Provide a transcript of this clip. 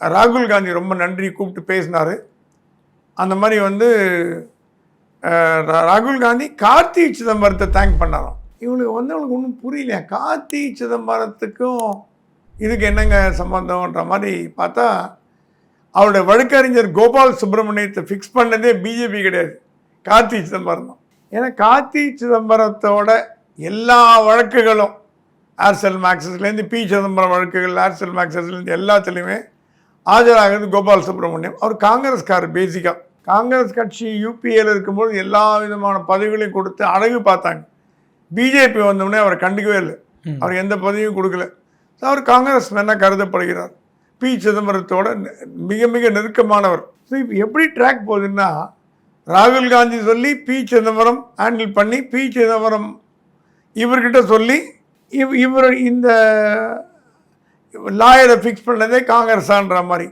ராகுல் காந்தி ரொம்ப நன்றி கூப்பிட்டு பேசினார். அந்த மாதிரி வந்து ரா- ராகுல் காந்தி கார்த்தி சிதம்பரத்தை தேங்க் பண்ணாராம். இவனுக்கு வந்து அவனுக்கு ஒன்றும் புரியலையா? கார்த்தி சிதம்பரத்துக்கும் இதுக்கு என்னங்க சம்மந்தம்ன்ற மாதிரி பார்த்தா அவருடைய வழக்கறிஞர் கோபால் சுப்பிரமணியத்தை ஃபிக்ஸ் பண்ணதே பிஜேபி கிடையாது. கார்த்தி சிதம்பரம் தான். ஏன்னா கார்த்தி சிதம்பரத்தோட எல்லா வழக்குகளும் ஏர்செல் மேக்ஸஸ்லேருந்து பி சிதம்பரம் வழக்குகள் ஏர்செல் மேக்ஸஸ்லேருந்து எல்லாத்துலேயுமே ஆஜராகிறது கோபால் சுப்பிரமணியம் அவர் காங்கிரஸ்காரர் பேசிக்காக காங்கிரஸ் கட்சி யூபிஏல இருக்கும்போது எல்லா விதமான பதவிகளையும் கொடுத்து அழகு பார்த்தாங்க. பிஜேபி வந்தோடனே அவரை கண்டுக்கவே இல்லை. அவர் எந்த பதவியும் கொடுக்கல. அவர் காங்கிரஸ் மேனாக கருதப்படுகிறார். பி சிதம்பரத்தோட மிக மிக நெருக்கமானவர். ஸோ இப்போ எப்படி ட்ராக் போகுதுன்னா ராகுல் காந்தி சொல்லி பி சிதம்பரம் ஹேண்டில் பண்ணி பி சிதம்பரம் இவர்கிட்ட சொல்லி இவ் இவர் இந்த லாயரை ஃபிக்ஸ் பண்ணதே காங்கிரஸான்ற மாதிரி.